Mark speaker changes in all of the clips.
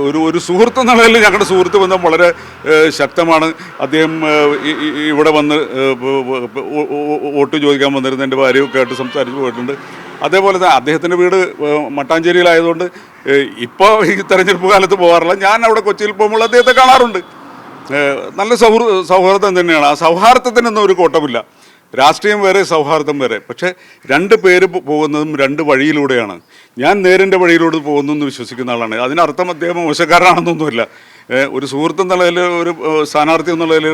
Speaker 1: ഒരു ഒരു സുഹൃത്ത് എന്ന നിലയിൽ ഞങ്ങളുടെ സുഹൃത്ത് ബന്ധം വളരെ ശക്തമാണ്. അദ്ദേഹം ഇവിടെ വന്ന് വോട്ട് ചോദിക്കാൻ വന്നിരുന്ന. എന്റെ ഭാര്യയൊക്കെ ആയിട്ട് സംസാരിച്ച് പോയിട്ടുണ്ട്. അതേപോലെ തന്നെ അദ്ദേഹത്തിന്റെ വീട് മട്ടാഞ്ചേരിയിലായതുകൊണ്ട് ഇപ്പോൾ ഈ തെരഞ്ഞെടുപ്പ് കാലത്ത് പോകാറില്ല. ഞാൻ അവിടെ കൊച്ചിയിൽ പോകുമ്പോൾ അദ്ദേഹത്തെ കാണാറുണ്ട്. നല്ല സൗഹൃ സൗഹാർദ്ദം തന്നെയാണ്. ആ സൗഹാർദ്ദത്തിനൊന്നും ഒരു കോട്ടമില്ല. രാഷ്ട്രീയം വരെ സൗഹാർദ്ദം വരെ പക്ഷേ രണ്ട് പേര് പോകുന്നതും രണ്ട് വഴിയിലൂടെയാണ്. ഞാൻ നേരിന്റെ വഴിയിലൂടെ പോകുന്നു എന്ന് വിശ്വസിക്കുന്ന ആളാണ്. അതിനർത്ഥം അദ്ദേഹം മോശക്കാരനാണെന്നൊന്നുമില്ല. ഒരു സുഹൃത്ത് എന്നുള്ളതിൽ ഒരു സ്ഥാനാർത്ഥി എന്നുള്ളതിൽ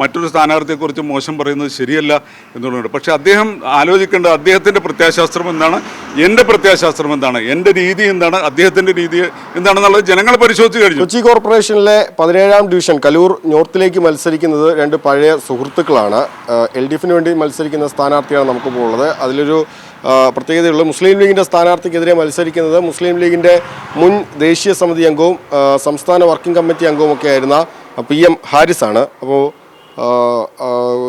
Speaker 1: മറ്റൊരു സ്ഥാനാർത്ഥിയെക്കുറിച്ച് മോശം പറയുന്നത് ശരിയല്ല എന്നുള്ളതുണ്ട്. പക്ഷേ അദ്ദേഹം ആലോചിക്കേണ്ട അദ്ദേഹത്തിന്റെ പ്രത്യാശാസ്ത്രം എന്താണ്? എന്റെ പ്രത്യാശാസ്ത്രം എന്താണ്? എന്റെ രീതി എന്താണ്? അദ്ദേഹത്തിന്റെ രീതി എന്താണെന്നുള്ളത് ജനങ്ങൾ പരിശോധിച്ച് കഴിഞ്ഞു.
Speaker 2: കൊച്ചി കോർപ്പറേഷനിലെ പതിനേഴാം ഡിവിഷൻ കലൂർ നോർത്തിലേക്ക് മത്സരിക്കുന്നത് രണ്ട് പഴയ സുഹൃത്തുക്കളാണ്. എൽ ഡി എഫിന് വേണ്ടി മത്സരിക്കുന്ന സ്ഥാനാർത്ഥിയാണ് നമുക്കിപ്പോൾ ഉള്ളത്. അതിലൊരു ആ, പ്രത്യേകതയുള്ളത് മുസ്ലിം ലീഗിന്റെ സ്ഥാനാർത്ഥിക്കെതിരെ മത്സരിക്കുന്നത് മുസ്ലിം ലീഗിന്റെ മുൻ ദേശീയ സമിതി അംഗവും സംസ്ഥാന വർക്കിംഗ് കമ്മിറ്റി അംഗവും ഒക്കെ ആയിരുന്ന പി എം ഹാരിസാണ്. അപ്പോൾ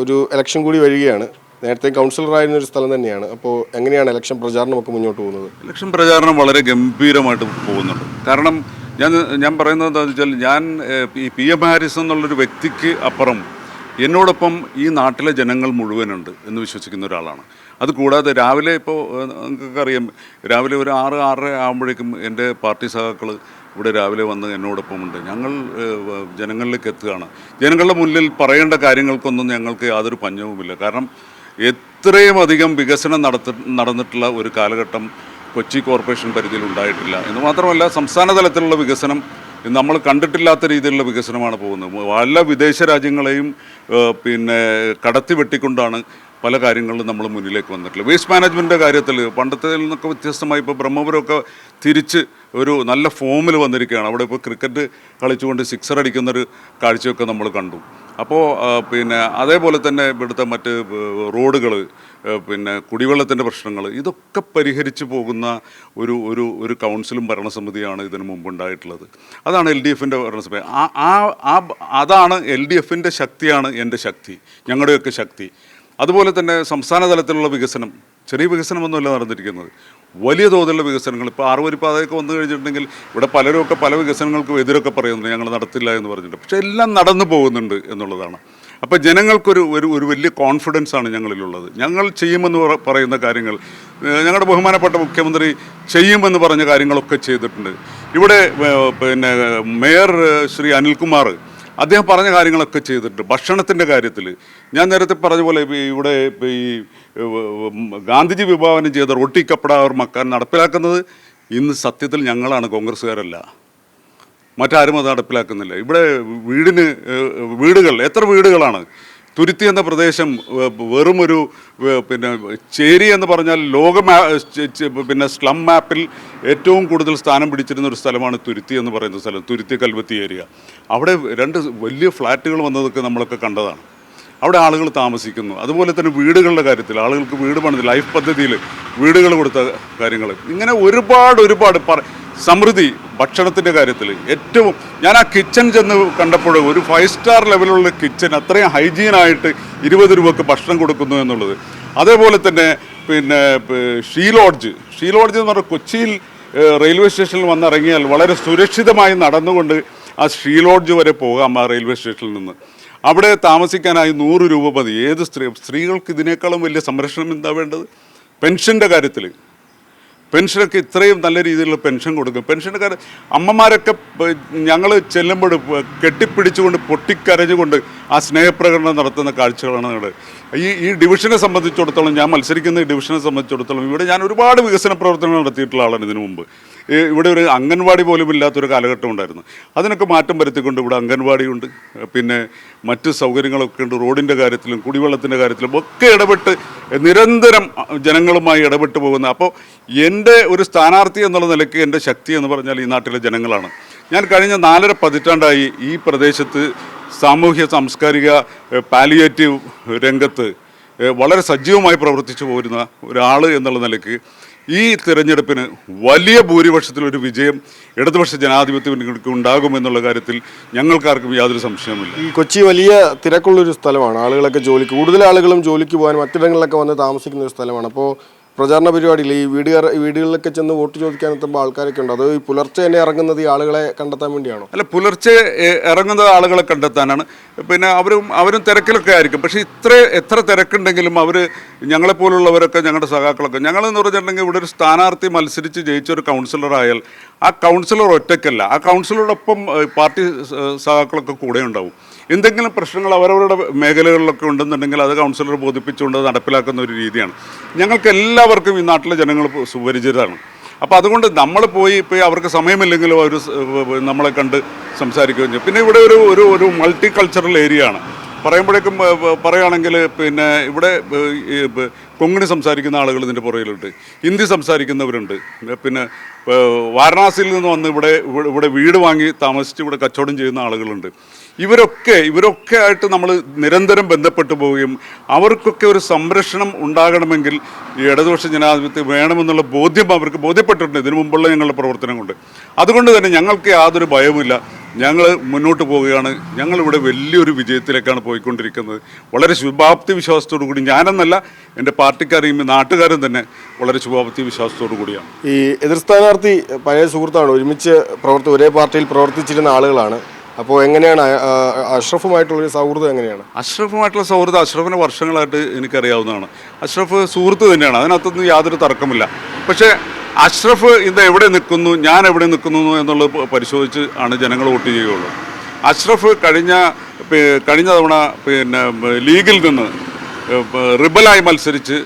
Speaker 2: ഒരു ഇലക്ഷൻ കൂടി വരികയാണ്. നേരത്തെ കൗൺസിലറായിരുന്ന ഒരു സ്ഥലം തന്നെയാണ്. അപ്പോൾ എങ്ങനെയാണ് ഇലക്ഷൻ പ്രചാരണമൊക്കെ മുന്നോട്ട് പോകുന്നത്?
Speaker 1: ഇലക്ഷൻ പ്രചാരണം വളരെ ഗംഭീരമായിട്ട് പോകുന്നുണ്ട്. കാരണം ഞാൻ ഞാൻ പറയുന്നത് എന്താണെന്ന് വെച്ചാൽ ഞാൻ ഈ പി എം ഹാരിസ് എന്നുള്ളൊരു വ്യക്തിക്ക് അപ്പുറം എന്നോടൊപ്പം ഈ നാട്ടിലെ ജനങ്ങൾ മുഴുവനുണ്ട് എന്ന് വിശ്വസിക്കുന്ന ഒരാളാണ്. അത് കൂടാതെ രാവിലെ ഇപ്പോൾ നിങ്ങൾക്കറിയാം രാവിലെ ഒരു ആറ് ആറര ആകുമ്പോഴേക്കും എന്റെ പാർട്ടി സഹാക്കൾ ഇവിടെ രാവിലെ വന്ന് എന്നോടൊപ്പമുണ്ട് ഞങ്ങൾ ജനങ്ങളിലേക്ക് എത്തുകയാണ്. ജനങ്ങളുടെ മുന്നിൽ പറയേണ്ട കാര്യങ്ങൾക്കൊന്നും ഞങ്ങൾക്ക് യാതൊരു പഞ്ഞവുമില്ല. കാരണം എത്രയും അധികം വികസനം നടത്തി നടന്നിട്ടുള്ള ഒരു കാലഘട്ടം കൊച്ചി കോർപ്പറേഷൻ പരിധിയിൽ ഉണ്ടായിട്ടില്ല. എന്ന് മാത്രമല്ല സംസ്ഥാന തലത്തിലുള്ള വികസനം നമ്മൾ കണ്ടിട്ടില്ലാത്ത രീതിയിലുള്ള വികസനമാണ് പോകുന്നത്. പല വിദേശ രാജ്യങ്ങളെയും പിന്നെ കടത്തി വെട്ടിക്കൊണ്ടാണ് പല കാര്യങ്ങളിലും നമ്മൾ മുന്നിലേക്ക് വന്നിട്ടുള്ളത്. വേസ്റ്റ് മാനേജ്മെന്റിന്റെ കാര്യത്തിൽ പണ്ടത്തെ നിന്നൊക്കെ വ്യത്യസ്തമായി ഇപ്പോൾ ബ്രഹ്മപുരമൊക്കെ തിരിച്ച് ഒരു നല്ല ഫോമിൽ വന്നിരിക്കുകയാണ്. അവിടെ ഇപ്പോൾ ക്രിക്കറ്റ് കളിച്ചുകൊണ്ട് സിക്സർ അടിക്കുന്നൊരു കാഴ്ചയൊക്കെ നമ്മൾ കണ്ടു. അപ്പോൾ പിന്നെ അതേപോലെ തന്നെ ഇവിടുത്തെ മറ്റ് റോഡുകൾ പിന്നെ കുടിവെള്ളത്തിന്റെ പ്രശ്നങ്ങൾ ഇതൊക്കെ പരിഹരിച്ചു പോകുന്ന ഒരു ഒരു ഒരു കൗൺസിലും ഭരണസമിതിയാണ് ഇതിന് മുമ്പുണ്ടായിട്ടുള്ളത്. അതാണ് എൽ ഡി എഫിന്റെ ഭരണസമിതി. ആ ആ അതാണ് എൽ ഡി എഫിന്റെ ശക്തിയാണ് എന്റെ ശക്തി ഞങ്ങളുടെയൊക്കെ ശക്തി. അതുപോലെ തന്നെ സംസ്ഥാന തലത്തിലുള്ള വികസനം ചെറിയ വികസനമൊന്നുമല്ല നടന്നിരിക്കുന്നത്. വലിയ തോതിലുള്ള വികസനങ്ങൾ. ഇപ്പോൾ ആറുവരി പാതയൊക്കെ വന്നു കഴിഞ്ഞിട്ടുണ്ടെങ്കിൽ ഇവിടെ പലരുമൊക്കെ പല വികസനങ്ങൾക്കും എതിരൊക്കെ പറയുന്നുണ്ട്. ഞങ്ങൾ നടത്തില്ല എന്ന് പറഞ്ഞിട്ട്. പക്ഷേ എല്ലാം നടന്നു പോകുന്നുണ്ട് എന്നുള്ളതാണ്. അപ്പോൾ ജനങ്ങൾക്കൊരു ഒരു ഒരു വലിയ കോൺഫിഡൻസ് ആണ് ഞങ്ങളിലുള്ളത്. ഞങ്ങൾ ചെയ്യുമെന്ന് പറ- പറയുന്ന കാര്യങ്ങൾ ഞങ്ങളുടെ ബഹുമാനപ്പെട്ട മുഖ്യമന്ത്രി ചെയ്യുമെന്ന് പറഞ്ഞ കാര്യങ്ങളൊക്കെ ചെയ്തിട്ടുണ്ട്. ഇവിടെ പിന്നെ മേയർ ശ്രീ അനിൽകുമാർ അദ്ദേഹം പറഞ്ഞ കാര്യങ്ങളൊക്കെ ചെയ്തിട്ടുണ്ട്. ഭക്ഷണത്തിന്റെ കാര്യത്തിൽ ഞാൻ നേരത്തെ പറഞ്ഞ പോലെ ഇവിടെ ഈ ഗാന്ധിജി വിഭാവനം ചെയ്ത റൊട്ടി കപ്പട അവർ മക്കാൻ നടപ്പിലാക്കുന്നത് ഇന്ന് സത്യത്തിൽ ഞങ്ങളാണ് കോൺഗ്രസ്സുകാരല്ല. മറ്റാരും അത് നടപ്പിലാക്കുന്നില്ല. ഇവിടെ വീടിന് വീടുകൾ എത്ര വീടുകളാണ്? തുരുത്തി എന്ന പ്രദേശം വെറുമൊരു പിന്നെ ചേരി എന്ന് പറഞ്ഞാൽ ലോക പിന്നെ സ്ലം മാപ്പിൽ ഏറ്റവും കൂടുതൽ സ്ഥാനം പിടിച്ചിരുന്ന ഒരു സ്ഥലമാണ് തുരുത്തി എന്ന് പറയുന്ന സ്ഥലം തുരുത്തി കൽവത്തി ഏരിയ. അവിടെ രണ്ട് വലിയ ഫ്ലാറ്റുകൾ വന്നതൊക്കെ നമ്മളൊക്കെ കണ്ടതാണ്. അവിടെ ആളുകൾ താമസിക്കുന്നു. അതുപോലെ തന്നെ വീടുകളുടെ കാര്യത്തിൽ ആളുകൾക്ക് വീട് പണിത് ലൈഫ് പദ്ധതിയിൽ വീടുകൾ കൊടുത്ത കാര്യങ്ങൾ. ഇങ്ങനെ ഒരുപാട് ഒരുപാട് പറ സമൃദ്ധി ഭക്ഷണത്തിന്റെ കാര്യത്തിൽ ഏറ്റവും ഞാൻ ആ കിച്ചൺ ചെന്ന് കണ്ടപ്പോൾ ഒരു ഫൈവ് സ്റ്റാർ ലെവലുള്ള കിച്ചൺ അത്രയും ഹൈജീനായിട്ട് ഇരുപത് രൂപക്ക് ഭക്ഷണം കൊടുക്കുന്നു എന്നുള്ളത്. അതേപോലെ തന്നെ പിന്നെ ഷീ ലോഡ്ജ് ഷീ ലോഡ്ജ് എന്ന് പറഞ്ഞാൽ കൊച്ചിയിൽ റെയിൽവേ സ്റ്റേഷനിൽ വന്നിറങ്ങിയാൽ വളരെ സുരക്ഷിതമായി നടന്നുകൊണ്ട് ആ ഷീ ലോഡ്ജ് വരെ പോകാം ആ റെയിൽവേ സ്റ്റേഷനിൽ നിന്ന്. അവിടെ താമസിക്കാനായി നൂറ് രൂപ മതി. ഏത് സ്ത്രീ സ്ത്രീകൾക്ക് ഇതിനേക്കാളും വലിയ സംരക്ഷണം എന്താ വേണ്ടത്? പെൻഷന്റെ കാര്യത്തിൽ പെൻഷനൊക്കെ ഇത്രയും നല്ല രീതിയിലുള്ള പെൻഷൻ കൊടുക്കും. പെൻഷന്റെ കാര്യം അമ്മമാരൊക്കെ ഞങ്ങൾ ചെല്ലുമ്പോൾ കെട്ടിപ്പിടിച്ചുകൊണ്ട് പൊട്ടിക്കരഞ്ഞുകൊണ്ട് ആ സ്നേഹപ്രകടനം നടത്തുന്ന കാഴ്ചകളാണ് ഞങ്ങൾ ഈ ഈ ഡിവിഷനെ സംബന്ധിച്ചിടത്തോളം ഞാൻ മത്സരിക്കുന്ന ഡിവിഷനെ സംബന്ധിച്ചിടത്തോളം ഇവിടെ ഞാൻ ഒരുപാട് വികസന പ്രവർത്തനങ്ങൾ നടത്തിയിട്ടുള്ള ആളാണ് ഇതിനു മുമ്പ്. ഇവിടെ ഒരു അംഗൻവാടി പോലും ഇല്ലാത്തൊരു കാലഘട്ടം ഉണ്ടായിരുന്നു. അതിനൊക്കെ മാറ്റം വരുത്തിക്കൊണ്ട് ഇവിടെ അംഗൻവാടിയുണ്ട്. പിന്നെ മറ്റ് സൗകര്യങ്ങളൊക്കെ ഉണ്ട്. റോഡിന്റെ കാര്യത്തിലും കുടിവെള്ളത്തിന്റെ കാര്യത്തിലും ഒക്കെ ഇടപെട്ട് നിരന്തരം ജനങ്ങളുമായി ഇടപെട്ട് പോകുന്ന. അപ്പോൾ എന്റെ ഒരു സ്ഥാനാർത്ഥി എന്നുള്ള നിലയ്ക്ക് എന്റെ ശക്തി എന്ന് പറഞ്ഞാൽ ഈ നാട്ടിലെ ജനങ്ങളാണ്. ഞാൻ കഴിഞ്ഞ നാലര പതിറ്റാണ്ടായി ഈ പ്രദേശത്ത് സാമൂഹ്യ സാംസ്കാരിക പാലിയേറ്റീവ് രംഗത്ത് വളരെ സജീവമായി പ്രവർത്തിച്ചു പോരുന്ന ഒരാൾ എന്നുള്ള നിലയ്ക്ക് ഈ തിരഞ്ഞെടുപ്പിന് വലിയ ഭൂരിപക്ഷത്തിലൊരു വിജയം ഇടതുപക്ഷ ജനാധിപത്യ മുന്നണിക്ക് ഉണ്ടാകുമെന്നുള്ള കാര്യത്തിൽ ഞങ്ങൾക്കാർക്കും യാതൊരു സംശയമില്ല
Speaker 2: ഈ കൊച്ചി വലിയ തിരക്കുള്ളൊരു സ്ഥലമാണ്. ആളുകളൊക്കെ ജോലി കൂടുതൽ ആളുകളും ജോലിക്ക് പോകാൻ മറ്റിടങ്ങളിലൊക്കെ വന്ന് താമസിക്കുന്ന ഒരു സ്ഥലമാണ്. അപ്പോൾ പ്രചാരണ പരിപാടിയിൽ ഈ വീട് വീടുകളിലൊക്കെ ചെന്ന് വോട്ട് ചോദിക്കാൻ എത്തുമ്പോൾ ആൾക്കാരൊക്കെ ഉണ്ട്. അത് ഈ പുലർച്ചെ തന്നെ ഇറങ്ങുന്നത് ഈ ആളുകളെ കണ്ടെത്താൻ വേണ്ടിയാണോ?
Speaker 1: അല്ല പുലർച്ചെ ഇറങ്ങുന്നത് ഇറങ്ങുന്ന ആളുകളെ കണ്ടെത്താനാണ്. പിന്നെ അവരും അവരും തിരക്കിലൊക്കെ ആയിരിക്കും. പക്ഷേ ഇത്ര എത്ര തിരക്കുണ്ടെങ്കിലും അവർ ഞങ്ങളെപ്പോലുള്ളവരൊക്കെ ഞങ്ങളുടെ സഖാക്കളൊക്കെ ഞങ്ങളെന്ന് പറഞ്ഞിട്ടുണ്ടെങ്കിൽ ഇവിടെ ഒരു സ്ഥാനാർത്ഥി മത്സരിച്ച് ജയിച്ച ഒരു കൗൺസിലർ ആ കൗൺസിലർ ഒറ്റയ്ക്കല്ല. ആ കൗൺസിലറോടൊപ്പം പാർട്ടി സഹാക്കളൊക്കെ കൂടെ ഉണ്ടാവും. എന്തെങ്കിലും പ്രശ്നങ്ങൾ അവരവരുടെ മേഖലകളിലൊക്കെ ഉണ്ടെന്നുണ്ടെങ്കിൽ അത് കൗൺസിലർ ബോധിപ്പിച്ചുകൊണ്ട് നടപ്പിലാക്കുന്ന ഒരു രീതിയാണ്. ഞങ്ങൾക്ക് എല്ലാവർക്കും ഈ നാട്ടിലെ ജനങ്ങൾ സുപരിചിതരാണ്. അപ്പോൾ അതുകൊണ്ട് നമ്മൾ പോയി ഇപ്പോൾ അവർക്ക് സമയമില്ലെങ്കിലും അവർ നമ്മളെ കണ്ട് സംസാരിക്കുകയും ചെയ്യും. പിന്നെ ഇവിടെ ഒരു ഒരു ഒരു മൾട്ടി കൾച്ചറൽ ഏരിയ ആണ്. പറയുമ്പോഴേക്കും പറയുകയാണെങ്കിൽ പിന്നെ ഇവിടെ കൊങ്ങിണി സംസാരിക്കുന്ന ആളുകൾ ഇതിന്റെ പുറകിലുണ്ട്. ഹിന്ദി സംസാരിക്കുന്നവരുണ്ട്. പിന്നെ വാരണാസിയിൽ നിന്ന് വന്ന് ഇവിടെ- ഇവിടെ വീട് വാങ്ങി താമസിച്ച് ഇവിടെ കച്ചവടം ചെയ്യുന്ന ആളുകളുണ്ട്. ഇവരൊക്കെ ഇവരൊക്കെ ആയിട്ട് നമ്മൾ നിരന്തരം ബന്ധപ്പെട്ടു പോവുകയും അവർക്കൊക്കെ ഒരു സംരക്ഷണം ഉണ്ടാകണമെങ്കിൽ ഈ ഇടതുപക്ഷ ജനാധിപത്യം വേണമെന്നുള്ള ബോധ്യം അവർക്ക് ബോധ്യപ്പെട്ടിട്ടുണ്ട്. ഇതിനു മുമ്പുള്ള ഞങ്ങളുടെ പ്രവർത്തനം കൊണ്ട് അതുകൊണ്ട് തന്നെ ഞങ്ങൾക്ക് യാതൊരു ഭയവുമില്ല. ഞങ്ങൾ മുന്നോട്ട് പോവുകയാണ്. ഞങ്ങളിവിടെ വലിയൊരു വിജയത്തിലേക്കാണ് പോയിക്കൊണ്ടിരിക്കുന്നത്. വളരെ ശുഭാപ്തി വിശ്വാസത്തോടു കൂടി ഞാനെന്നല്ല എന്റെ പാർട്ടിക്കാരെയും നാട്ടുകാരും തന്നെ വളരെ ശുഭാപ്തി വിശ്വാസത്തോടു കൂടിയാണ്.
Speaker 2: ഈ എതിർ സ്ഥാനാർത്ഥി പഴയ സുഹൃത്താണ് ഒരുമിച്ച് പ്രവർത്തി ഒരേ പാർട്ടിയിൽ പ്രവർത്തിച്ചിരുന്ന ആളുകളാണ്. അപ്പോൾ എങ്ങനെയാണ് അഷ്റഫുമായിട്ടുള്ള സൗഹൃദം എങ്ങനെയാണ്?
Speaker 1: അഷ്റഫുമായിട്ടുള്ള സൗഹൃദം അഷ്റഫിനെ വർഷങ്ങളായിട്ട് എനിക്കറിയാവുന്നതാണ്. അഷ്റഫ് സുഹൃത്ത് തന്നെയാണ് അതിനകത്തൊന്നും യാതൊരു തർക്കമില്ല. പക്ഷേ അഷ്റഫ് ഇത് എവിടെ നിൽക്കുന്നു ഞാൻ എവിടെ നിൽക്കുന്നു എന്നുള്ളത് പരിശോധിച്ച് ആണ് ജനങ്ങൾ വോട്ട് ചെയ്യുകയുള്ളൂ. അഷ്റഫ് കഴിഞ്ഞ കഴിഞ്ഞ തവണ പിന്നെ ലീഗിൽ നിന്ന് റിബലായി മത്സരിച്ച്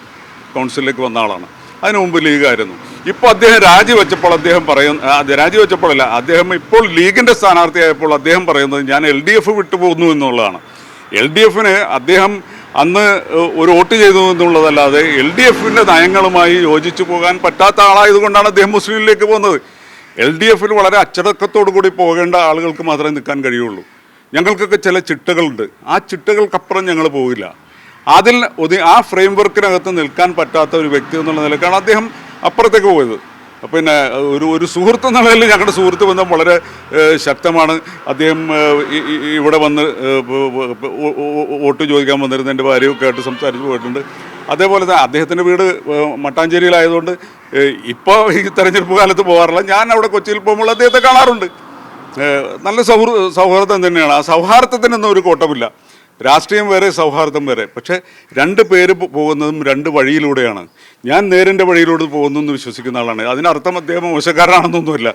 Speaker 1: കൗൺസിലിലേക്ക് വന്ന ആളാണ്. അതിനു മുമ്പ് ലീഗായിരുന്നു. ഇപ്പോൾ അദ്ദേഹം രാജിവെച്ചപ്പോൾ അദ്ദേഹം പറയുന്ന രാജിവെച്ചപ്പോഴല്ല അദ്ദേഹം ഇപ്പോൾ ലീഗിന്റെ സ്ഥാനാർത്ഥിയായപ്പോൾ അദ്ദേഹം പറയുന്നത് ഞാൻ എൽ ഡി എഫ് വിട്ടുപോകുന്നു എന്നുള്ളതാണ്. എൽ ഡി എഫിന് അദ്ദേഹം അന്ന് ഒരു വോട്ട് ചെയ്തു എന്നുള്ളതല്ലാതെ എൽ ഡി എഫിന്റെ നയങ്ങളുമായി യോജിച്ചു പോകാൻ പറ്റാത്ത ആളായതുകൊണ്ടാണ് അദ്ദേഹം മുസ്ലിമിലേക്ക് പോകുന്നത്. എൽ ഡി എഫിൽ വളരെ അച്ചടക്കത്തോടു കൂടി പോകേണ്ട ആളുകൾക്ക് മാത്രമേ നിൽക്കാൻ കഴിയുള്ളൂ. ഞങ്ങൾക്കൊക്കെ ചില ചിട്ടകളുണ്ട്. ആ ചിട്ടകൾക്കപ്പുറം ഞങ്ങൾ പോകില്ല അതിൽ ആ ഫ്രെയിം വർക്കിനകത്ത് നിൽക്കാൻ പറ്റാത്ത ഒരു വ്യക്തി എന്നുള്ള നിലക്കാണ് അദ്ദേഹം അപ്പുറത്തേക്ക് പോയത്. പിന്നെ ഒരു ഒരു സുഹൃത്ത് എന്നുള്ളതിൽ ഞങ്ങളുടെ സുഹൃത്ത് ബന്ധം വളരെ ശക്തമാണ്. അദ്ദേഹം ഇവിടെ വന്ന് വോട്ട് ചോദിക്കാൻ വന്നിരുന്ന. എന്റെ ഭാര്യയൊക്കെ ആയിട്ട് സംസാരിച്ച് പോയിട്ടുണ്ട്. അതേപോലെ തന്നെ അദ്ദേഹത്തിന്റെ വീട് മട്ടാഞ്ചേരിയിലായതുകൊണ്ട് ഇപ്പോൾ ഈ തെരഞ്ഞെടുപ്പ് കാലത്ത് പോകാറില്ല. ഞാൻ അവിടെ കൊച്ചിയിൽ പോകുമ്പോൾ അദ്ദേഹത്തെ കാണാറുണ്ട്. നല്ല സൗഹൃ സൗഹാർദ്ദം തന്നെയാണ്. ആ സൗഹാർദ്ദത്തിനൊന്നും ഒരു കോട്ടമില്ല. രാഷ്ട്രീയം വരെ സൗഹാർദ്ദം വരെ പക്ഷേ രണ്ട് പേര് പോകുന്നതും രണ്ട് വഴിയിലൂടെയാണ്. ഞാൻ നേരിന്റെ വഴിയിലൂടെ പോകുന്നു എന്ന് വിശ്വസിക്കുന്ന ആളാണ്. അതിനർത്ഥം അദ്ദേഹം മോശക്കാരനാണെന്നൊന്നുമില്ല.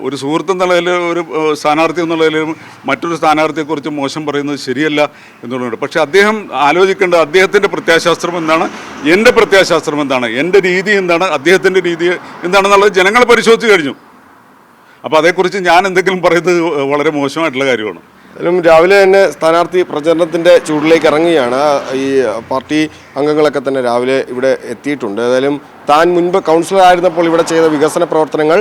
Speaker 1: ഒരു സുഹൃത്ത് എന്നുള്ളതിൽ ഒരു സ്ഥാനാർത്ഥി എന്നുള്ളതിലും മറ്റൊരു സ്ഥാനാർത്ഥിയെക്കുറിച്ച് മോശം പറയുന്നത് ശരിയല്ല എന്നുള്ളതുണ്ട്. പക്ഷേ അദ്ദേഹം ആലോചിക്കേണ്ടത് അദ്ദേഹത്തിന്റെ പ്രത്യാശാസ്ത്രം എന്താണ്? എന്റെ പ്രത്യാശാസ്ത്രം എന്താണ്? എന്റെ രീതി എന്താണ്? അദ്ദേഹത്തിന്റെ രീതി എന്താണെന്നുള്ളത് ജനങ്ങൾ പരിശോധിച്ച് കഴിഞ്ഞു. അപ്പോൾ അതേക്കുറിച്ച് ഞാൻ എന്തെങ്കിലും പറയുന്നത് വളരെ മോശമായിട്ടുള്ള കാര്യമാണ്.
Speaker 2: അതിലും രാവിലെ തന്നെ സ്ഥാനാർത്ഥി പ്രചരണത്തിന്റെ ചൂടിലേക്ക് ഇറങ്ങുകയാണ്. ഈ പാർട്ടി അംഗങ്ങളൊക്കെ തന്നെ രാവിലെ ഇവിടെ എത്തിയിട്ടുണ്ട്. ഏതായാലും താൻ മുൻപ് കൗൺസിലർ ആയിരുന്നപ്പോൾ ഇവിടെ ചെയ്ത വികസന പ്രവർത്തനങ്ങൾ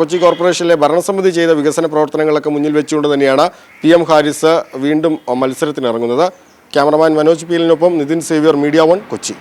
Speaker 2: കൊച്ചി കോർപ്പറേഷനിലെ ഭരണസമിതി ചെയ്ത വികസന പ്രവർത്തനങ്ങളൊക്കെ മുന്നിൽ വെച്ചുകൊണ്ട് തന്നെയാണ് പി എം ഹാരിസ് വീണ്ടും മത്സരത്തിനിറങ്ങുന്നത്. ക്യാമറമാൻ മനോജ് പീലിനൊപ്പം Nitin Xavier media one Kochi.